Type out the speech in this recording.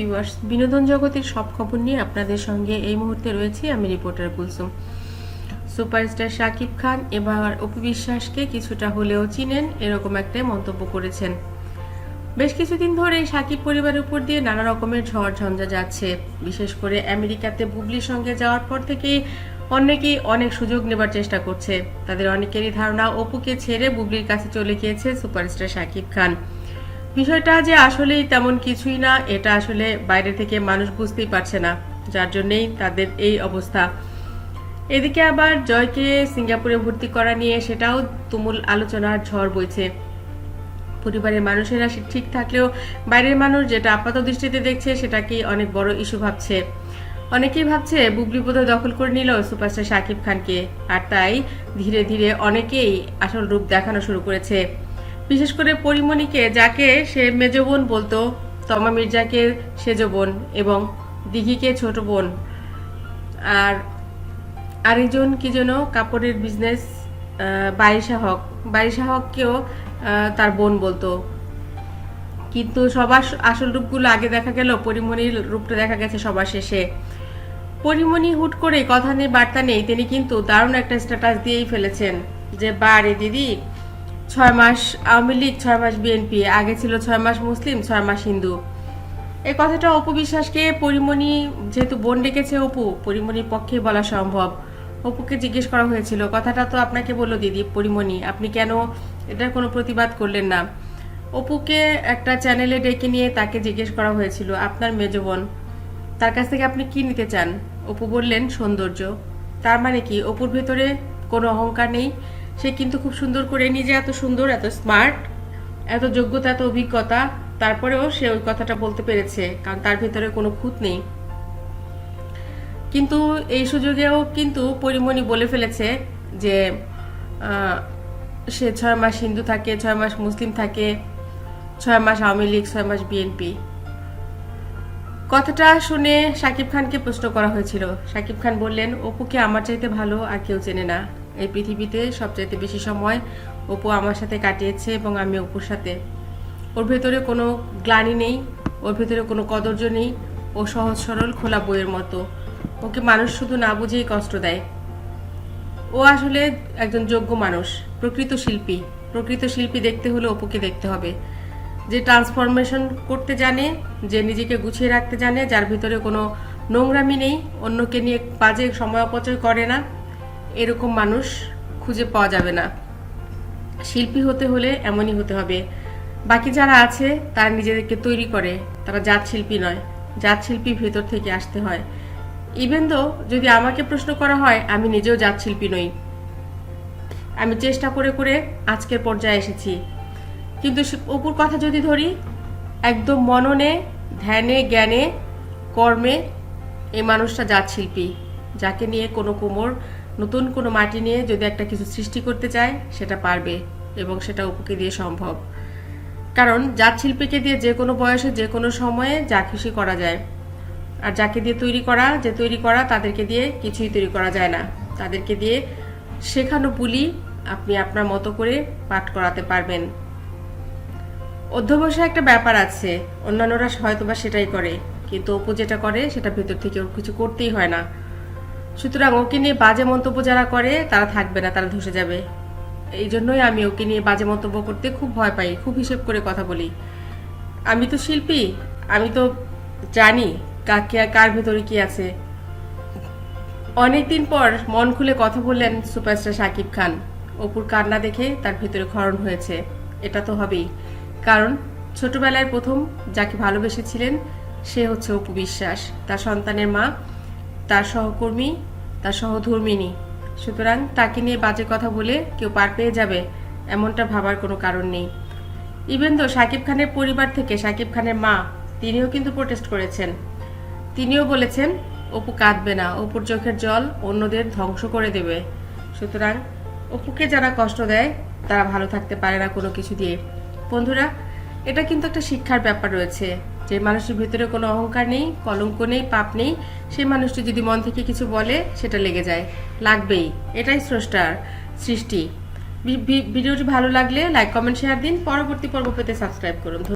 Viewers বিনোদন জগতের সব খবর নিয়ে আপনাদের সঙ্গে এই মুহূর্তে রয়েছি আমি রিপোর্টার কুলসুম। সুপারস্টার শাকিব খান এবার অপু বিশ্বাসকে কিছুটা হলেও চিনেন, এরকম একটা মন্তব্য করেছেন। বেশ কিছুদিন ধরে সাকিব পরিবারের উপর দিয়ে নানা রকমের ঝড় ঝঞ্ঝা যাচ্ছে। বিশেষ করে আমেরিকাতে বুবলির সঙ্গে যাওয়ার পর থেকেই অনেকেই অনেক সুযোগ নেবার চেষ্টা করছে। তাদের অনেকেরই ধারণা, অপুকে ছেড়ে বুবলির কাছে চলে গিয়েছে সুপারস্টার শাকিব খান। বিষয়টা যে আসলেই তেমন কিছুই না, এটা আসলে বাইরে থেকে মানুষ বুঝতেই পারছে না, যার জন্যেই তাদের এই অবস্থা। এদিকে আবার জয়কে সিঙ্গাপুরে ভর্তি করা নিয়ে সেটাও তুমুল আলোচনার ঝড় বইছে। পরিবারের মানুষেরা ঠিক থাকলেও বাইরের মানুষ যেটা আপাত দৃষ্টিতে দেখছে সেটাকে অনেক বড় ইস্যু ভাবছে। অনেকেই ভাবছে বুবলি বোধহয় দখল করে নিল সুপারস্টার শাকিব খানকে, আর তাই ধীরে ধীরে অনেকেই আসল রূপ দেখানো শুরু করেছে। বিশেষ করে পরিমণিকে, যাকে সে মেজ বোন বলতো, তমা মির্জাকে সেজ বোন এবং দিঘিকে ছোট বোন। আর আরেকজন কি যেন কাপড়ের বিজনেস বারিশা হক। বারিশা হককেও তার বোন বলতো। কিন্তু সবার আসল রূপগুলো আগে দেখা গেল, পরিমণির রূপটা দেখা গেছে সবার শেষে। পরিমণি হুট করে কথা নেই বার্তা নেই, তিনি কিন্তু দারুণ একটা স্ট্যাটাস দিয়েই ফেলেছেন যে, বারে দিদি ছয় মাস আওয়ামী লীগ, ছয় মাস বিএনপি, আগে ছিল ছয় মাস মুসলিম, ছয় মাস হিন্দু। এই কথাটা অপু বিশ্বাসকে পরিমণি, যেহেতু বোন ডেকেছে অপু, পরিমণির পক্ষে বলা সম্ভব। অপুকে জিজ্ঞেস করা হয়েছিল, কথাটা তো আপনাকে বলল দিদি, পরিমণি, আপনি কেন এটার কোনো প্রতিবাদ করলেন না? অপুকে একটা চ্যানেলে ডেকে নিয়ে তাকে জিজ্ঞেস করা হয়েছিল, আপনার মেজ বোন, তার কাছ থেকে আপনি কি নিতে চান? অপু বললেন, সৌন্দর্য। তার মানে কি, অপুর ভেতরে কোনো অহংকার নেই? সে কিন্তু খুব সুন্দর করে নিজে এত সুন্দর, এত স্মার্ট এত যোগ্যতা, এত অভিজ্ঞতা, তারপরেও সে ওই কথাটা বলতে পেরেছে, কারণ তার ভেতরে কোনো খুঁত নেই। কিন্তু এই সুযোগেও কিন্তু পরিমণি বলে ফেলেছে যে সে ছয় মাস হিন্দু থাকে, ছয় মাস মুসলিম থাকে, ছয় মাস আওয়ামী লীগ, ছয় মাস বিএনপি। কথাটা শুনে সাকিব খানকে প্রশ্ন করা হয়েছিল। সাকিব খান বললেন, অপুকে আমার চাইতে ভালো আর কেউ চেনে না। এই পৃথিবীতে সবচাইতে বেশি সময় অপু আমার সাথে কাটিয়েছে এবং আমি অপুর সাথে। ওর ভেতরে কোনো গ্লানি নেই, ওর ভেতরে কোনো কদর্য নেই, ও সহজ সরল খোলা বইয়ের মতো। ওকে মানুষ শুধু না বুঝেই কষ্ট দেয়। ও আসলে একজন যোগ্য মানুষ, প্রকৃত শিল্পী। প্রকৃত শিল্পী দেখতে হলে অপুকে দেখতে হবে। যে ট্রান্সফরমেশন করতে জানে, যে নিজেকে গুছিয়ে রাখতে জানে, যার ভিতরে কোনো নোংরামি নেই, অন্যকে নিয়ে বাজে সময় অপচয় করে না। এরকম মানুষ খুঁজে পাওয়া যাবে না। শিল্পী হতে হলে এমনই হতে হবে। বাকি যারা আছে, তারা নিজেদেরকে তৈরি করে। তারা জাত শিল্পী নয়, জাত শিল্পী ভেতর থেকে আসতে হয়। ইভেন দো যদি আমাকে প্রশ্ন করা হয়, আমি নিজেও জাত শিল্পী নই। আমি চেষ্টা করে করে আজকের পর্যায়ে এসেছি। কিন্তু অপুর কথা যদি ধরি, একদম মননে, ধ্যানে, জ্ঞানে, কর্মে এই মানুষটা জাত শিল্পী, যাকে নিয়ে কোনো কোমর নতুন কোনো মাটি নিয়ে যদি একটা কিছু সৃষ্টি করতে চায়, সেটা পারবে এবং সেটা অপুকে দিয়ে সম্ভব। কারণ জাত শিল্পীকে দিয়ে যে কোনো বয়সে, যে কোনো সময়ে যা খুশি করা যায়। আর যাকে দিয়ে তৈরি করা, যে তৈরি করা, তাদেরকে দিয়ে কিছুই তৈরি করা যায় না। তাদেরকে দিয়ে শেখানো বুলি আপনি আপনার মতো করে পাঠ করাতে পারবেন। অধ্যবসায় একটা ব্যাপার আছে, অন্যান্যরা হয়তোবা সেটাই করে, কিন্তু অপু যেটা করে, সেটা ভেতর থেকে ওর কিছু করতেই হয় না। সুতরাং ওকে নিয়ে বাজে মন্তব্য যারা করে, তারা থাকবে না, তারা ধসে যাবে। এই জন্যই আমি ওকে নিয়ে বাজে মন্তব্য করতে খুব ভয় পাই, খুব হিসেব করে কথা বলি। আমি তো শিল্পী, আমি তো জানি কাকে কার ভেতরে কি আছে। অনেকদিন পর মন খুলে কথা বললেন সুপারস্টার শাকিব খান। অপুর কান্না দেখে তার ভেতরে ক্ষরণ হয়েছে। এটা তো হবেই। কারণ ছোটবেলায় প্রথম যাকে ভালোবেসেছিলেন, সে হচ্ছে অপু বিশ্বাস। তার সন্তানের মা, তার সহকর্মী তার সহধর্মিনী সুতরাং তাকে নিয়ে বাজে কথা বলে কেউ পার পেয়ে যাবে, এমনটা ভাবার কোনো কারণ নেই। ইভেন তো শাকিব খানের পরিবার থেকে শাকিব খানের মা, তিনিও কিন্তু প্রোটেস্ট করেছেন। তিনিও বলেছেন, অপু কাঁদবে না, অপুর চোখের জল অন্যদের ধ্বংস করে দেবে। সুতরাং অপুকে যারা কষ্ট দেয়, তারা ভালো থাকতে পারে না কোনো কিছু দিয়ে। বন্ধুরা, এটা কিন্তু একটা শিক্ষার ব্যাপার রয়েছে। যে মানুষের ভিতরে কোনো অহংকার নেই, কলঙ্ক নেই, পাপ নেই, সেই মানুষটি যদি মন থেকে কিছু বলে, সেটা লেগে যায়। লাগবেই। এটাই স্রষ্টার সৃষ্টি। ভিডিওটি ভালো লাগলে লাইক, কমেন্ট, শেয়ার দিন। পরবর্তী পর্ব পেতে সাবস্ক্রাইব করুন।